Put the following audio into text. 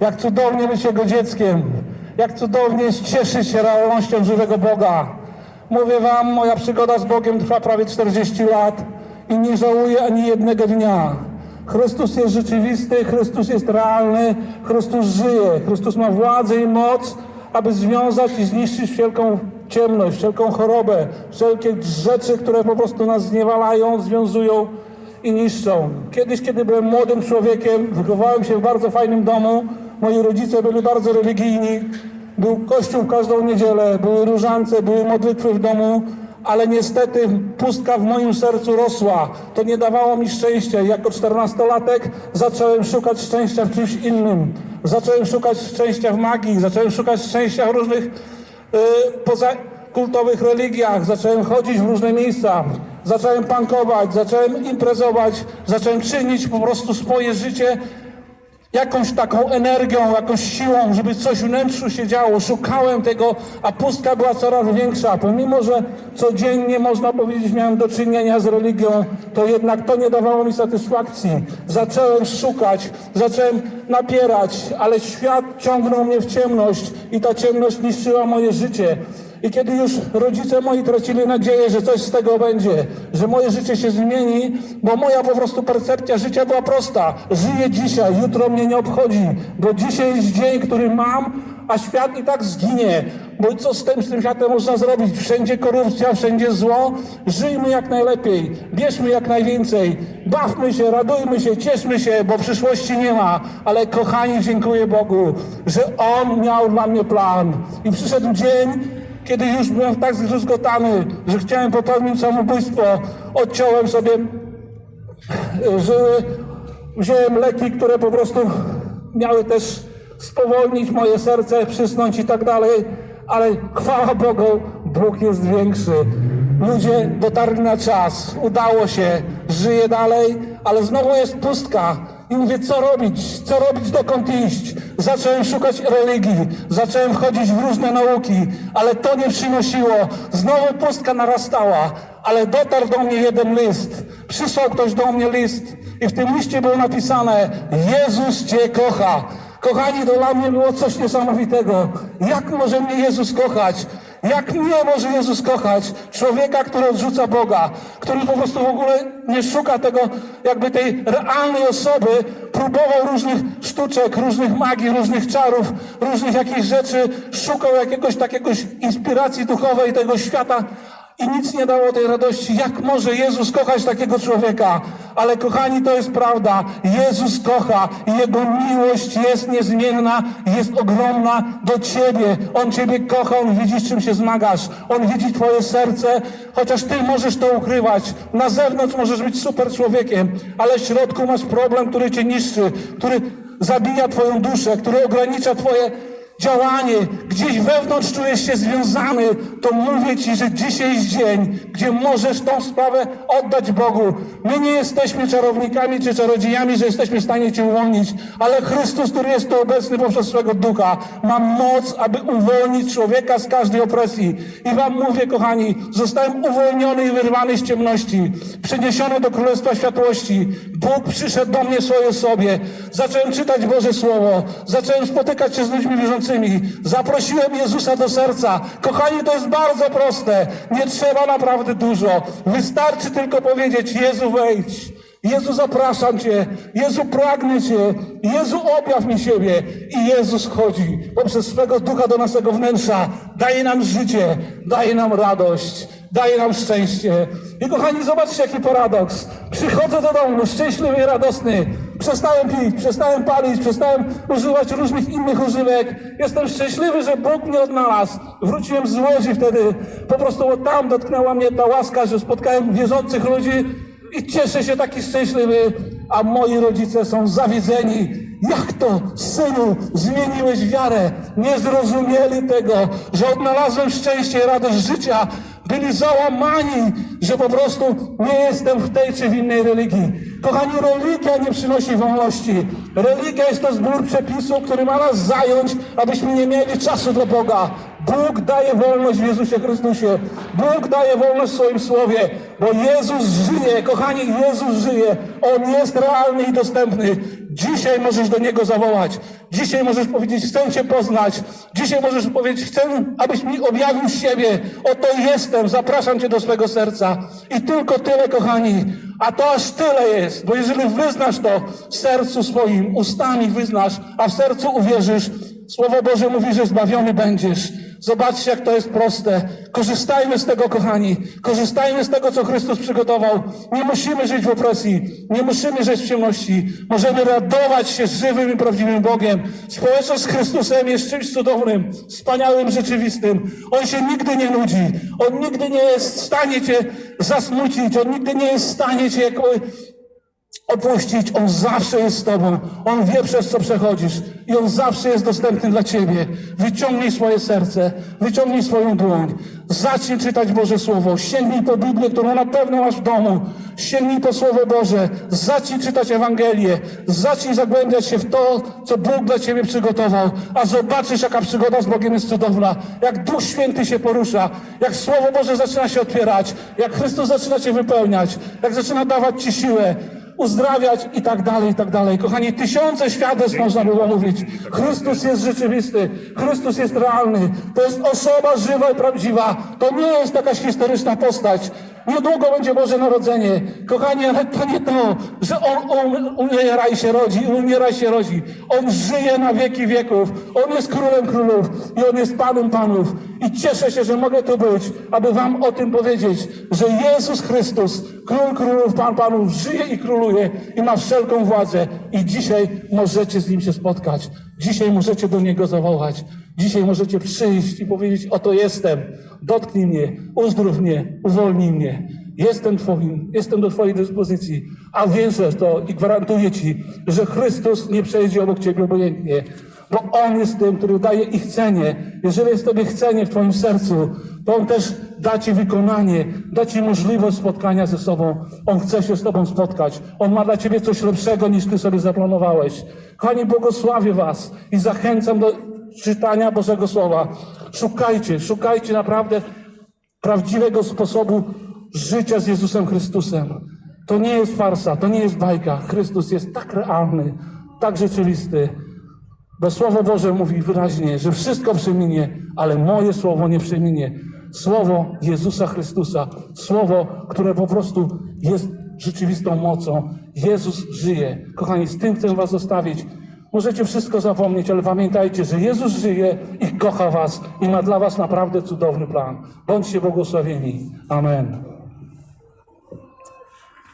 jak cudownie być Jego dzieckiem, jak cudownie cieszyć się realnością żywego Boga. Mówię Wam, moja przygoda z Bogiem trwa prawie 40 lat i nie żałuję ani jednego dnia. Chrystus jest rzeczywisty, Chrystus jest realny, Chrystus żyje, Chrystus ma władzę i moc, aby związać i zniszczyć wszelką ciemność, wszelką chorobę, wszelkie rzeczy, które po prostu nas zniewalają, związują i niszczą. Kiedyś, kiedy byłem młodym człowiekiem, wychowałem się w bardzo fajnym domu, moi rodzice byli bardzo religijni, był kościół każdą niedzielę, były różance, były modlitwy w domu, ale niestety pustka w moim sercu rosła. To nie dawało mi szczęścia. Jako czternastolatek zacząłem szukać szczęścia w czymś innym. Zacząłem szukać szczęścia w magii, zacząłem szukać szczęścia w różnych y, pozakultowych religiach. Zacząłem chodzić w różne miejsca. Zacząłem pankować, zacząłem imprezować, zacząłem czynić po prostu swoje życie jakąś taką energią, jakąś siłą, żeby coś wnętrzu się działo. Szukałem tego, a pustka była coraz większa. Pomimo, że codziennie, można powiedzieć, miałem do czynienia z religią, to jednak to nie dawało mi satysfakcji. Zacząłem szukać, zacząłem napierać, ale świat ciągnął mnie w ciemność i ta ciemność niszczyła moje życie. I kiedy już rodzice moi tracili nadzieję, że coś z tego będzie, że moje życie się zmieni, bo moja po prostu percepcja życia była prosta. Żyję dzisiaj, jutro mnie nie obchodzi, bo dzisiaj jest dzień, który mam, a świat i tak zginie. Bo co z tym, z tym światem można zrobić? Wszędzie korupcja, wszędzie zło. Żyjmy jak najlepiej, bierzmy jak najwięcej, bawmy się, radujmy się, cieszmy się, bo przyszłości nie ma. Ale kochani, dziękuję Bogu, że On miał dla mnie plan. I przyszedł dzień, kiedy już byłem tak zgrzyzgotany, że chciałem popełnić samobójstwo, odciąłem sobie e, żyły, wziąłem leki, które po prostu miały też spowolnić moje serce, przysnąć i tak dalej, ale chwała Bogu, Bóg jest większy. Ludzie dotarli na czas, udało się, żyję dalej, ale znowu jest pustka. I mówię, co robić? Co robić, dokąd iść? Zacząłem szukać religii, zacząłem wchodzić w różne nauki, ale to nie przynosiło. Znowu pustka narastała, ale dotarł do mnie jeden list. Przysłał ktoś do mnie list i w tym liście było napisane Jezus Cię kocha. Kochani, to dla mnie było coś niesamowitego. Jak może mnie Jezus kochać? Jak mnie może Jezus kochać? Człowieka, który odrzuca Boga, który po prostu w ogóle nie szuka tego, jakby tej realnej osoby, próbował różnych sztuczek, różnych magii, różnych czarów, różnych jakichś rzeczy, szukał jakiegoś takiego inspiracji duchowej tego świata, i nic nie dało tej radości. Jak może Jezus kochać takiego człowieka? Ale kochani, to jest prawda. Jezus kocha i Jego miłość jest niezmienna, jest ogromna do Ciebie. On Ciebie kocha, On widzi, z czym się zmagasz. On widzi Twoje serce, chociaż Ty możesz to ukrywać. Na zewnątrz możesz być super człowiekiem, ale w środku masz problem, który Cię niszczy, który zabija Twoją duszę, który ogranicza Twoje działanie, gdzieś wewnątrz czujesz się związany, to mówię Ci, że dzisiaj jest dzień, gdzie możesz tą sprawę oddać Bogu. My nie jesteśmy czarownikami czy czarodziejami, że jesteśmy w stanie Cię uwolnić, ale Chrystus, który jest tu obecny poprzez swego Ducha, ma moc, aby uwolnić człowieka z każdej opresji. I Wam mówię, kochani, zostałem uwolniony i wyrwany z ciemności, przeniesiony do Królestwa Światłości. Bóg przyszedł do mnie swojej osobie. Zacząłem czytać Boże Słowo, zacząłem spotykać się z ludźmi wierzącymi, zaprosiłem Jezusa do serca. Kochani, to jest bardzo proste. Nie trzeba naprawdę dużo. Wystarczy tylko powiedzieć: Jezu, wejdź. Jezu, zapraszam Cię. Jezu, pragnę Cię. Jezu, objaw mi siebie. I Jezus chodzi poprzez swego ducha do naszego wnętrza. Daje nam życie, daje nam radość, daje nam szczęście. I kochani, zobaczcie, jaki paradoks. Przychodzę do domu szczęśliwy i radosny. Przestałem pić, przestałem palić, przestałem używać różnych innych używek. Jestem szczęśliwy, że Bóg mnie odnalazł. Wróciłem z Łodzi wtedy. Po prostu tam dotknęła mnie ta łaska, że spotkałem wierzących ludzi i cieszę się taki szczęśliwy, a moi rodzice są zawiedzeni. Jak to, synu, zmieniłeś wiarę? Nie zrozumieli tego, że odnalazłem szczęście i radość życia. Byli załamani, że po prostu nie jestem w tej czy w innej religii. Kochani, religia nie przynosi wolności. Religia jest to zbiór przepisów, który ma nas zająć, abyśmy nie mieli czasu dla Boga. Bóg daje wolność w Jezusie Chrystusie. Bóg daje wolność w swoim słowie, bo Jezus żyje. Kochani, Jezus żyje. On jest realny i dostępny. Dzisiaj możesz do Niego zawołać. Dzisiaj możesz powiedzieć, chcę Cię poznać. Dzisiaj możesz powiedzieć, chcę, abyś mi objawił siebie. Oto jestem, zapraszam Cię do swego serca. I tylko tyle, kochani. A to aż tyle jest, bo jeżeli wyznasz to w sercu swoim, ustami wyznasz, a w sercu uwierzysz, Słowo Boże mówi, że zbawiony będziesz. Zobaczcie, jak to jest proste. Korzystajmy z tego, kochani. Korzystajmy z tego, co Chrystus przygotował. Nie musimy żyć w opresji. Nie musimy żyć w ciemności. Możemy radować się żywym i prawdziwym Bogiem. Społeczność z Chrystusem jest czymś cudownym, wspaniałym, rzeczywistym. On się nigdy nie nudzi. On nigdy nie jest w stanie cię zasmucić. On nigdy nie jest w stanie cię opuścić. On zawsze jest z Tobą. On wie, przez co przechodzisz. I On zawsze jest dostępny dla Ciebie. Wyciągnij swoje serce, wyciągnij swoją dłoń. Zacznij czytać Boże Słowo. Sięgnij po Biblię, którą na pewno masz w domu. Sięgnij po Słowo Boże. Zacznij czytać Ewangelię. Zacznij zagłębiać się w to, co Bóg dla Ciebie przygotował. A zobaczysz, jaka przygoda z Bogiem jest cudowna. Jak Duch Święty się porusza. Jak Słowo Boże zaczyna się otwierać. Jak Chrystus zaczyna Cię wypełniać. Jak zaczyna dawać Ci siłę uzdrawiać i tak dalej, i tak dalej. Kochani, tysiące świadectw można było mówić. Chrystus jest rzeczywisty, Chrystus jest realny. To jest osoba żywa i prawdziwa. To nie jest jakaś historyczna postać. Niedługo będzie Boże Narodzenie. Kochani, ale to nie to, że On, on umiera i się rodzi, umiera i się rodzi. On żyje na wieki wieków. On jest Królem Królów i On jest Panem Panów. I cieszę się, że mogę tu być, aby Wam o tym powiedzieć, że Jezus Chrystus, Król Królów, Pan Panów, żyje i króluje i ma wszelką władzę. I dzisiaj możecie z Nim się spotkać. Dzisiaj możecie do Niego zawołać. Dzisiaj możecie przyjść i powiedzieć, oto jestem, dotknij mnie, uzdrów mnie, uwolnij mnie. Jestem Twoim, jestem do Twojej dyspozycji, a wierzę to i gwarantuję Ci, że Chrystus nie przejdzie obok Ciebie obojętnie, bo On jest tym, który daje ich chcenie. Jeżeli jest Tobie chcenie w Twoim sercu, to On też da Ci wykonanie, da Ci możliwość spotkania ze sobą. On chce się z Tobą spotkać. On ma dla Ciebie coś lepszego, niż Ty sobie zaplanowałeś. Kochani, błogosławię Was i zachęcam do czytania Bożego Słowa. Szukajcie, szukajcie naprawdę prawdziwego sposobu życia z Jezusem Chrystusem. To nie jest farsa, to nie jest bajka. Chrystus jest tak realny, tak rzeczywisty. Bo Słowo Boże mówi wyraźnie, że wszystko przeminie, ale moje Słowo nie przeminie. Słowo Jezusa Chrystusa, Słowo, które po prostu jest rzeczywistą mocą. Jezus żyje. Kochani, z tym chcę Was zostawić. Możecie wszystko zapomnieć, ale pamiętajcie, że Jezus żyje i kocha Was i ma dla Was naprawdę cudowny plan. Bądźcie błogosławieni. Amen.